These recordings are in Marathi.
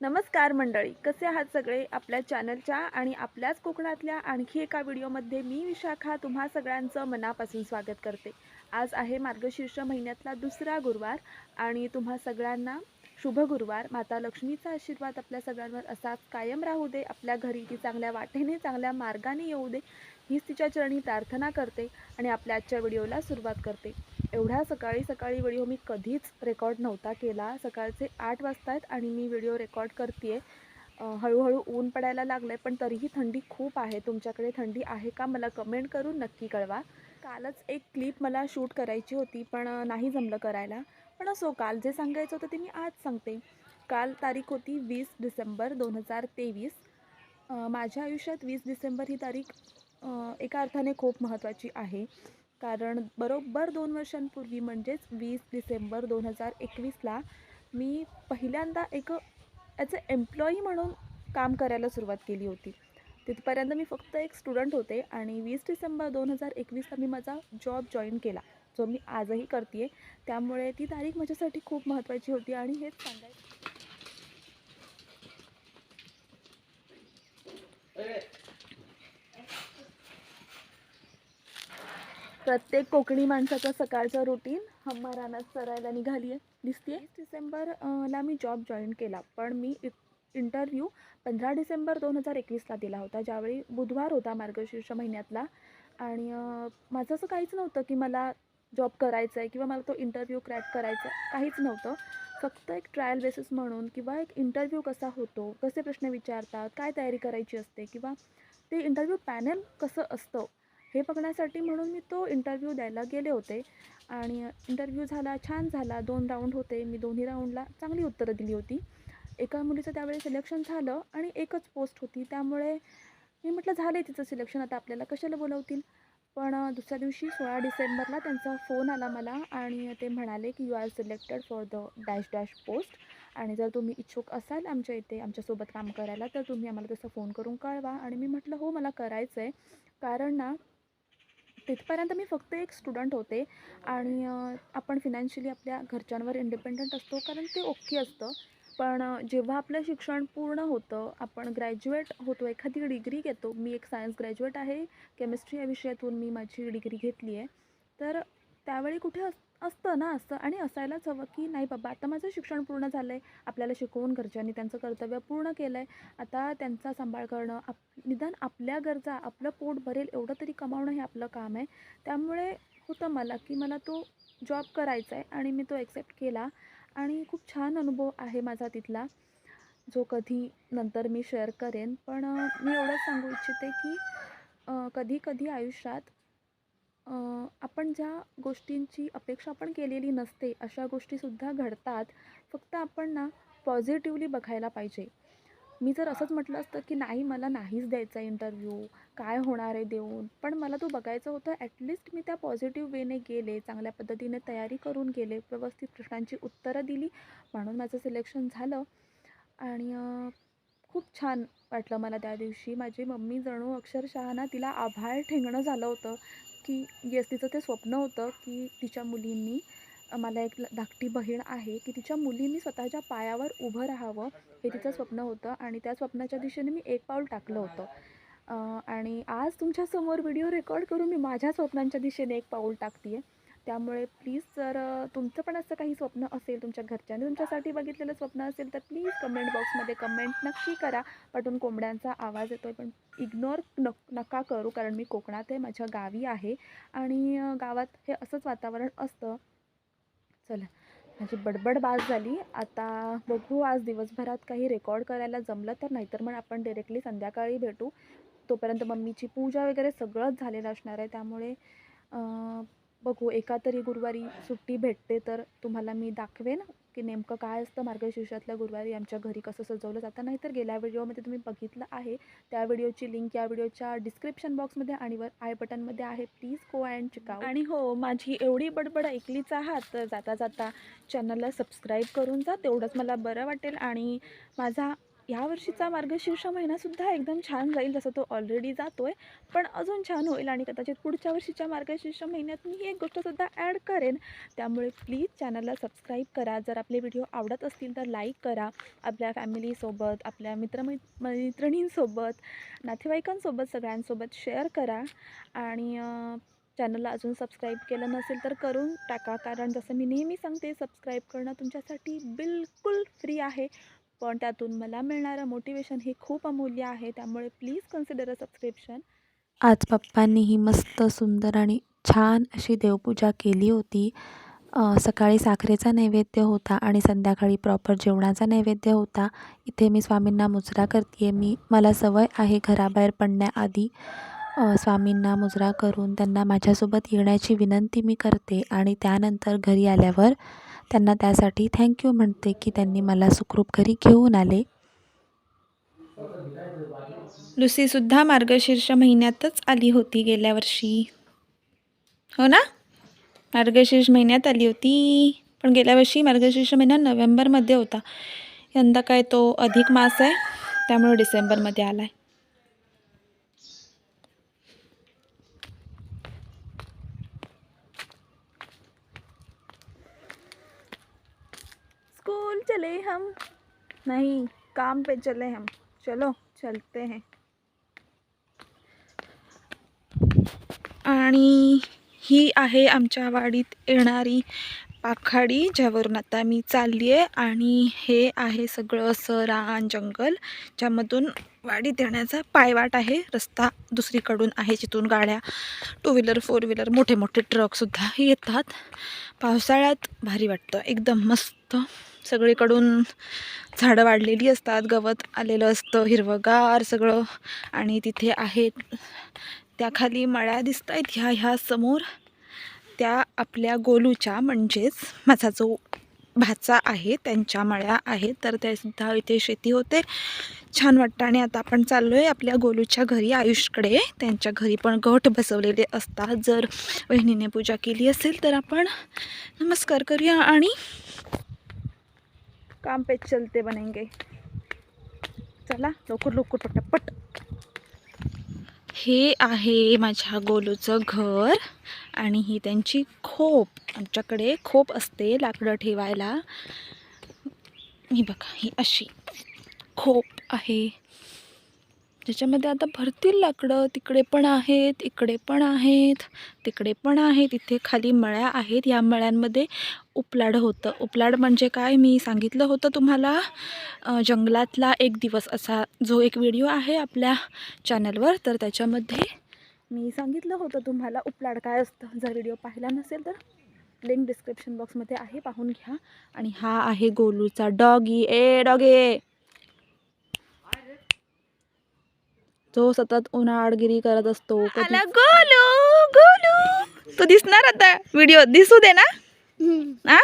नमस्कार मंडळी कसे आहात सगळे? आपल्या चॅनलच्या आणि आपल्याच कोकणातल्या आणखी एका व्हिडिओमध्ये मी विशाखा तुम्हा सगळ्यांचं मनापासून स्वागत करते. आज आहे मार्गशीर्ष महिन्यातला दुसरा गुरुवार आणि तुम्हा सगळ्यांना शुभ गुरुवार. माता लक्ष्मीचा आशीर्वाद आपल्या सगळ्यांवर असाच कायम राहू दे. आपल्या घरी ती चांगल्या वाटेने चांगल्या मार्गाने येऊ दे. हीच तिच्या चरणी प्रार्थना करते आणि आपल्या आजच्या व्हिडिओला सुरुवात करते. एवढ्या सकाळी सकाळी व्हिडिओ मी कधीच रेकॉर्ड नव्हता केला. सकाळचे आठ वाजता आहेत आणि मी व्हिडिओ रेकॉर्ड करते आहे हळूहळू ऊन पडायला लागलं आहे पण तरीही थंडी खूप आहे. तुमच्याकडे थंडी आहे का मला कमेंट करून नक्की कळवा. कालच एक क्लिप मला शूट करायची होती पण नाही जमलं करायला. पण असो काल जे सांगायचं होतं ते मी आज सांगते. काल तारीख होती वीस डिसेंबर दोन हजार तेवीस. माझ्या आयुष्यात वीस डिसेंबर ही तारीख एका अर्थाने खूप महत्त्वाची आहे. कारण बरोबर दोन वर्षांपूर्वी म्हणजेच वीस डिसेंबर दोन हजार एकवीसला मी पहिल्यांदा एक ॲज अ एम्प्लॉई म्हणून काम करायला सुरुवात केली होती. तिथपर्यंत मी फक्त एक स्टुडंट होते आणि वीस डिसेंबर दोन हजार एकवीसला मी माझा जॉब जॉईन केला जो मी आजही करते त्यामुळे ती तारीख माझ्यासाठी खूप महत्त्वाची होती आणि हेच सांगायचं. प्रत्येक कोकणी माणसाचं सकाळचं रुटीन हम्मा रानात चरायला निघाली आहे दिसते डिसेंबर ला मी जॉब जॉईन केला. पण मी इंटरव्ह्यू पंधरा डिसेंबर दोन हजार एकवीसला दिला होता. ज्यावेळी बुधवार होता मार्गशीर्ष महिन्यातला. आणि माझं असं काहीच नव्हतं की मला जॉब करायचा आहे किंवा मला तो इंटरव्ह्यू क्रॅक करायचा काहीच नव्हतं. फक्त एक ट्रायल बेसिस म्हणून किंवा एक इंटरव्ह्यू कसा होतो कसे प्रश्न विचारतात काय तयारी करायची असते किंवा ते इंटरव्ह्यू पॅनल कसं असतं हे बघण्यासाठी म्हणून मी तो इंटरव्ह्यू द्यायला गेले होते. आणि इंटरव्ह्यू झाला छान झाला. दोन राऊंड होते. मी दोन्ही राऊंडला चांगली उत्तरं दिली होती. एका मुलीचं त्यावेळी सिलेक्शन झालं आणि एकच पोस्ट होती. त्यामुळे मी म्हटलं झालं आहे तिचं सिलेक्शन आता आपल्याला कशाला बोलवतील? पण दुसऱ्या दिवशी सोळा डिसेंबरला त्यांचा फोन आला मला आणि ते म्हणाले की you are selected for the dash dash post आणि जर तुम्ही इच्छुक असाल आमच्या इथे आमच्यासोबत काम करायला तर तुम्ही आम्हाला तसं फोन करून कळवा. आणि मी म्हटलं हो मला करायचं आहे कारण ना तिथपर्यंत मी फक्त एक स्टुडंट होते आणि आपण फिनान्शियली आपल्या घरच्यांवर इंडिपेंडंट असतो कारण ते ओके असतं. पण जेव्हा आपलं शिक्षण पूर्ण होतं आपण ग्रॅज्युएट होतो एखादी डिग्री घेतो मी एक सायन्स ग्रॅज्युएट आहे केमिस्ट्री या विषयातून मी माझी डिग्री घेतली आहे तर त्यावेळी कुठे अस असतं ना असतं आणि असायलाच हवं की नाही बाबा आता माझं शिक्षण पूर्ण झालं आहे आपल्याला शिकवून घरच्यांनी त्यांचं कर्तव्य पूर्ण केलं आहे आता त्यांचा सांभाळ करणं आप निदान आपल्या गरजा आपलं पोट भरेल एवढं तरी कमावणं हे आपलं काम आहे. त्यामुळे होतं मला की मला तो जॉब करायचा आहे आणि मी तो ॲक्सेप्ट केला आणि खूप छान अनुभव आहे माझा तिथला. जो कधी नंतर मी शेअर करेन पण मी एवढंच सांगू इच्छिते की कधी कधी आयुष्यात आपण ज्या गोष्टींची अपेक्षा आपण केलेली नसते अशा गोष्टीसुद्धा घडतात. फक्त आपण ना पॉझिटिव्हली बघायला पाहिजे. मी जर असंच म्हटलं असतं की नाही मला नाहीच द्यायचा इंटरव्ह्यू काय होणार आहे देऊन? पण मला तो बघायचं होतं ॲटलिस्ट मी त्या पॉझिटिव्ह वेने गेले चांगल्या पद्धतीने तयारी करून गेले व्यवस्थित प्रश्नांची उत्तरं दिली म्हणून माझं सिलेक्शन झालं. आणि खूप छान वाटलं मला त्या दिवशी. माझी मम्मी जणू अक्षरशः ना तिला आभाळ ठेंगणं झालं होतं. की येस तिचं ते स्वप्न होतं की तिच्या मुलींनी मला एक धाकटी बहीण आहे की तिच्या मुलींनी स्वतःच्या पायावर उभं राहावं हे तिचं स्वप्न होतं आणि त्या स्वप्नाच्या दिशेने मी एक पाऊल टाकलं होतं. आणि आज तुमच्यासमोर व्हिडिओ रेकॉर्ड करून मी माझ्या स्वप्नांच्या दिशेने एक पाऊल टाकते आहे त्यामुळे प्लीज जर तुमचं पण असं काही स्वप्न असेल तुमच्या घरच्यांनी तुमच्यासाठी बघितलेलं स्वप्न असेल तर प्लीज कमेंट बॉक्समध्ये कमेंट नक्की करा. पाठून कोंबड्यांचा आवाज येतो आहे पण इग्नोर नक नका करू कारण मी कोकणात आहे माझ्या गावी आहे. आणि गावात हे असंच वातावरण असतं. चला माझी बडबड बाज झाली. आता बघू आज दिवसभरात काही रेकॉर्ड करायला जमलं तर नाहीतर मग आपण डिरेक्टली संध्याकाळी भेटू. तोपर्यंत मम्मीची पूजा वगैरे सगळंच झालेलं असणार आहे त्यामुळे बघू एका तरी गुरुवारी सुट्टी भेटते तर तुम्हाला मी दाखवेन की नेमकं काय असतं मार्गशीर्षातल्या गुरुवारी आमच्या घरी कसं सजवलं जातं. नाहीतर गेल्या व्हिडिओमध्ये तुम्ही बघितलं आहे. त्या व्हिडिओची लिंक या व्हिडिओच्या डिस्क्रिप्शन बॉक्समध्ये आणि वर आय बटनमध्ये आहे. प्लीज गो अँड चिकाव आणि हो माझी एवढी बडबड ऐकलीच आहात तर जाता जाता चॅनलला सबस्क्राईब करून जा तेवढंच मला बरं वाटेल. आणि माझा यावर्षीचा मार्गशीर्ष महिनासुद्धा एकदम छान जाईल जसं तो ऑलरेडी जातो आहे पण अजून छान होईल आणि कदाचित पुढच्या वर्षीच्या मार्गशीर्ष महिन्यात मी ही एक गोष्टसुद्धा ॲड करेन. त्यामुळे प्लीज चॅनलला सबस्क्राईब करा. जर आपले व्हिडिओ आवडत असतील तर लाईक करा. आपल्या फॅमिलीसोबत आपल्या मित्रमै मैत्रिणींसोबत नातेवाईकांसोबत सगळ्यांसोबत शेअर करा. आणि चॅनलला अजून सबस्क्राईब केलं नसेल तर करून टाका. कारण जसं मी नेहमी सांगते सबस्क्राईब करणं तुमच्यासाठी बिलकुल फ्री आहे. पण त्यातून मला मिळणारं मोटिवेशन हे खूप अमूल्य आहे. त्यामुळे प्लीज कन्सिडर अ सबस्क्रिप्शन आज पप्पांनीही मस्त सुंदर आणि छान अशी देवपूजा केली होती. सकाळी साखरेचा नैवेद्य होता आणि संध्याकाळी प्रॉपर जेवणाचा नैवेद्य होता. इथे मी स्वामींना मुजरा करते आहे मी मला सवय आहे घराबाहेर पडण्याआधी स्वामींना मुजरा करून त्यांना माझ्यासोबत येण्याची विनंती मी करते आणि त्यानंतर घरी आल्यावर त्यांना त्यासाठी थँक्यू म्हणते की त्यांनी मला सुखरूप घरी घेऊन आले. लुसीसुद्धा मार्गशीर्ष महिन्यातच आली होती गेल्या वर्षी. हो ना? मार्गशीर्ष महिन्यात आली होती. पण गेल्या वर्षी मार्गशीर्ष महिना नोव्हेंबरमध्ये होता. यंदा काय तो अधिक मास आहे त्यामुळे डिसेंबरमध्ये आला आहे काम चले हम। नहीं काम पे चले हम। चलो चलते हैं। आणि ही आहे आमच्या वाडीत येणारी पाखाडी ज्यावरून आता मी चालली आहे आणि हे आहे सगळं असं रान जंगल ज्यामधून वाडीत येण्याचा पायवाट आहे. रस्ता दुसरीकडून आहे जिथून गाड्या टू व्हीलर फोर व्हीलर मोठे मोठे ट्रकसुद्धा येतात. पावसाळ्यात भारी वाटतं. एकदम मस्त. सगळीकडून झाडं वाढलेली असतात गवत आलेलं असतं हिरवंगार सगळं. आणि तिथे आहेत त्याखाली मळ्या दिसत आहेत ह्या ह्या समोर. त्या आपल्या गोलूच्या म्हणजेच माझा जो भाचा आहे त्यांच्या मळ्या आहेत. तर त्यासुद्धा इथे शेती होते. छान वाटतं आणि आता आपण चाललो आहे आपल्या गोलूच्या घरी आयुषकडे. त्यांच्या घरी पण गट बसवलेले असतात. जर वहिनीने पूजा केली असेल तर आपण नमस्कार करूया आणि काम पे चलते बनेंगे। चला लवकर लवकर पटापट. हे आहे माझ्या गोलूचं घर आणि ही त्यांची खोप. आमच्याकडे खोप असते लाकडं ठेवायला. ही बघा ही अशी खोप आहे. ज्याच्यामध्ये आता भरतील लाकडं. तिकडे पण आहेत इकडे पण आहेत तिकडे पण आहेत. इथे खाली मळ्या आहेत. या मळ्यांमध्ये उपलाड होतं. उपलाड म्हणजे काय? मी सांगितलं होतं तुम्हाला जंगलातला एक दिवस असा जो एक व्हिडिओ आहे आपल्या चॅनलवर. तर त्याच्यामध्ये मी सांगितलं होतं तुम्हाला उपलाड काय असतं. जर व्हिडिओ पाहिला नसेल तर लिंक डिस्क्रिप्शन बॉक्समध्ये आहे पाहून घ्या. आणि हा आहे गोलूचा डॉगी. ए डॉगे! जो सतत उन्हाळगिरी करत असतो. गोलू गोलू! तो दिसणार आता. व्हिडिओ दिसू दे ना. आ?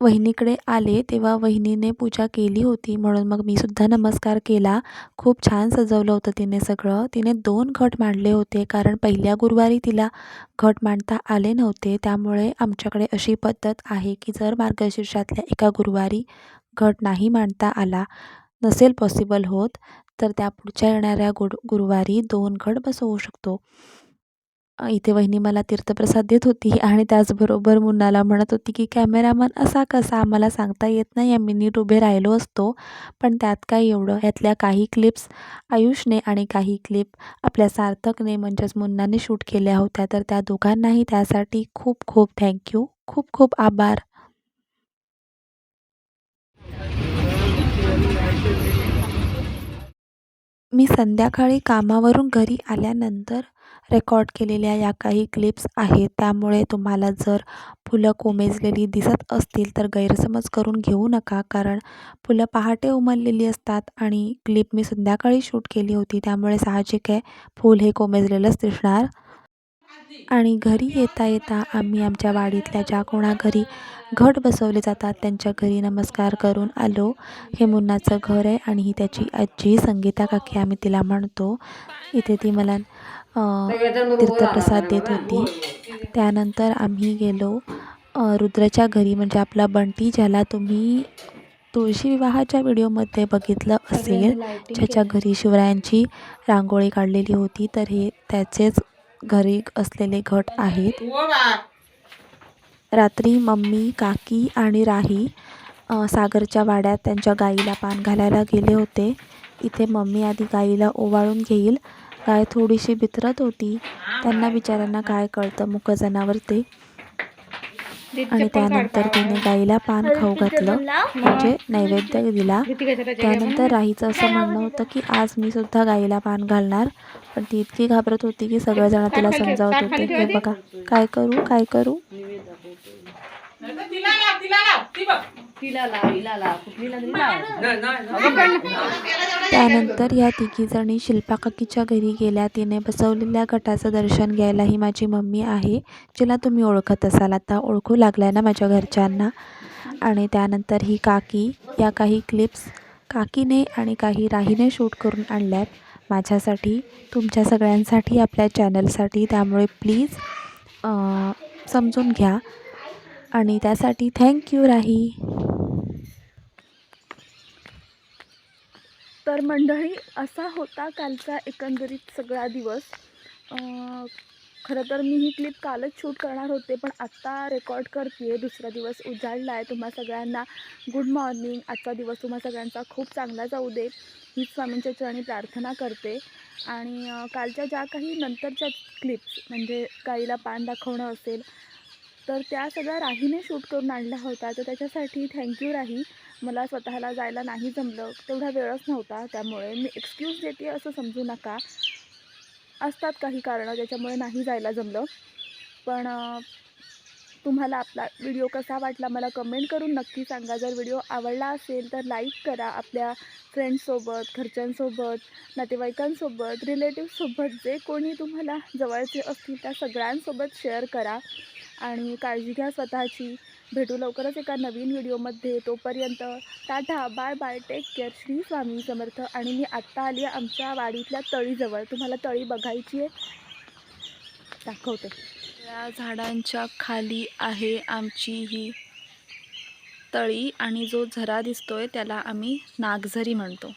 वहिनीकडे आले तेव्हा वहिनीने पूजा केली होती म्हणून मग मी सुद्धा नमस्कार केला. खूप छान सजवलं होतं तिने सगळं. तिने दोन घट मांडले होते कारण पहिल्या गुरुवारी तिला घट मांडता आले नव्हते. त्यामुळे आमच्याकडे अशी पद्धत आहे की जर मार्गशीर्षातल्या एका गुरुवारी घट नाही मांडता आला नसेल पॉसिबल होत तर त्या पुढच्या येणाऱ्या गुड गुरुवारी दोन घट बसवू शकतो. इथे वहिनी मला तीर्थप्रसाद देत होती आणि त्याचबरोबर मुन्नाला म्हणत होती की कॅमेरामन असा कसा आम्हाला सांगता येत नाही आम्ही नीट उभे राहिलो असतो. पण त्यात काय एवढं? यातल्या काही क्लिप्स आयुषने आणि काही क्लिप आपल्या सार्थकने म्हणजेच मुन्नाने शूट केल्या होत्या. तर त्या दोघांनाही त्यासाठी खूप खूप थँक्यू खूप खूप आभार. मी संध्याकाळी कामावरून घरी आल्यानंतर रेकॉर्ड केलेल्या या काही क्लिप्स आहेत. त्यामुळे तुम्हाला जर फुलं कोमेजलेली दिसत असतील तर गैरसमज करून घेऊ नका. कारण फुलं पहाटे उमललेली असतात आणि क्लिप मी संध्याकाळी शूट केली होती. त्यामुळे साहजिक आहे फूल हे कोमेजलेलंच दिसणार. आणि घरी येता येता आम्ही आमच्या वाडीतल्या ज्या कोणा घरी घट बसवले जातात त्यांच्या घरी नमस्कार करून आलो. हे मुन्नाचं घर आहे आणि ही त्याची आजी संगीता काकी आम्ही तिला म्हणतो. इथे ती मला तीर्थप्रसाद देत होती. त्यानंतर आम्ही गेलो. रुद्रच्या घरी म्हणजे आपला बंटी ज्याला तुम्ही तुळशी विवाहाच्या व्हिडिओमध्ये बघितलं असेल ज्याच्या घरी शिवरायांची रांगोळी काढलेली होती तर हे त्याचेच घरी असलेले घट आहेत. रात्री मम्मी काकी आणि राही सागरच्या वाड्यात त्यांच्या गाईला पान घालायला गेले होते. इथे मम्मी आधी गाईला ओवाळून घेईल. गाय थोडीशी बिथरत होती. त्यांना बिचाऱ्यांना काय कळतं? मुक जनावर ते. आणि त्यानंतर तिने गाईला पान खाऊ घातलं. म्हणजे नैवेद्य दिला. त्यानंतर राहीचं असं म्हणणं होतं की आज मी सुद्धा गाईला पान घालणार. पण ती इतकी घाबरत होती की सगळेजण तिला समजावत होते हे बघा काय करू काय करू? तिला त्यानंतर या तिघीजणी शिल्पाकाकीच्या घरी गेल्या. तिने बसवलेल्या गटाचं दर्शन घ्यायला ही माझी मम्मी आहे जिला तुम्ही ओळखत असाल. आता ओळखू लागलाय ना माझ्या घरच्यांना. आणि त्यानंतर ही काकी या काही क्लिप्स काकीने आणि काही राहीने शूट करून आणल्यात. माझ्यासाठी तुमच्या सगळ्यांसाठी आपल्या चॅनलसाठी त्यामुळे प्लीज समजून घ्या. आणि त्यासाठी थँक्यू राही. तर मंडळी असा होता कालचा एकंदरीत सगळा दिवस. खरं तर मी ही क्लिप कालच शूट करणार होते पण आत्ता रेकॉर्ड करते आहे दुसरा दिवस उजाडला आहे तुम्हा सगळ्यांना गुड मॉर्निंग आजचा दिवस तुम्हा सगळ्यांचा खूप चांगला जाऊ दे. हीच स्वामींच्या चरणी प्रार्थना करते. आणि कालच्या ज्या काही नंतरच्या क्लिप्स म्हणजे गाईला पान दाखवणं असेल तर त्या सगळ्या राहीने शूट करून आणल्या होत्या. तर त्याच्यासाठी थँक्यू राही. मला स्वतःला जायला नाही जमलं तेवढा वेळच नव्हता. त्यामुळे मी एक्सक्यूज देते असं समजू नका. असतात काही कारणं ज्याच्यामुळे नाही जायला जमलं. पण तुम्हाला आपला व्हिडिओ कसा वाटला मला कमेंट करून नक्की सांगा. जर व्हिडिओ आवडला असेल तर लाईक करा आपल्या फ्रेंड्ससोबत घरच्यांसोबत नातेवाईकांसोबत रिलेटिव्हसोबत जे कोणी तुम्हाला जवळचे असतील त्या सगळ्यांसोबत शेअर करा. आणि काळजी घ्या स्वतःची. भेटू लवकरच एका नवीन व्हिडिओमध्ये. तोपर्यंत tata bye bye take care. Shri Swami Samarth. आणि मी आत्ता आली आहे आमच्या वाडीतल्या तळीजवळ. तुम्हाला तळी बघायची आहे. दाखवते. या झाडांच्या खाली आहे आमची ही तळी. आणि जो झरा दिसतोय त्याला आम्ही नागझरी म्हणतो.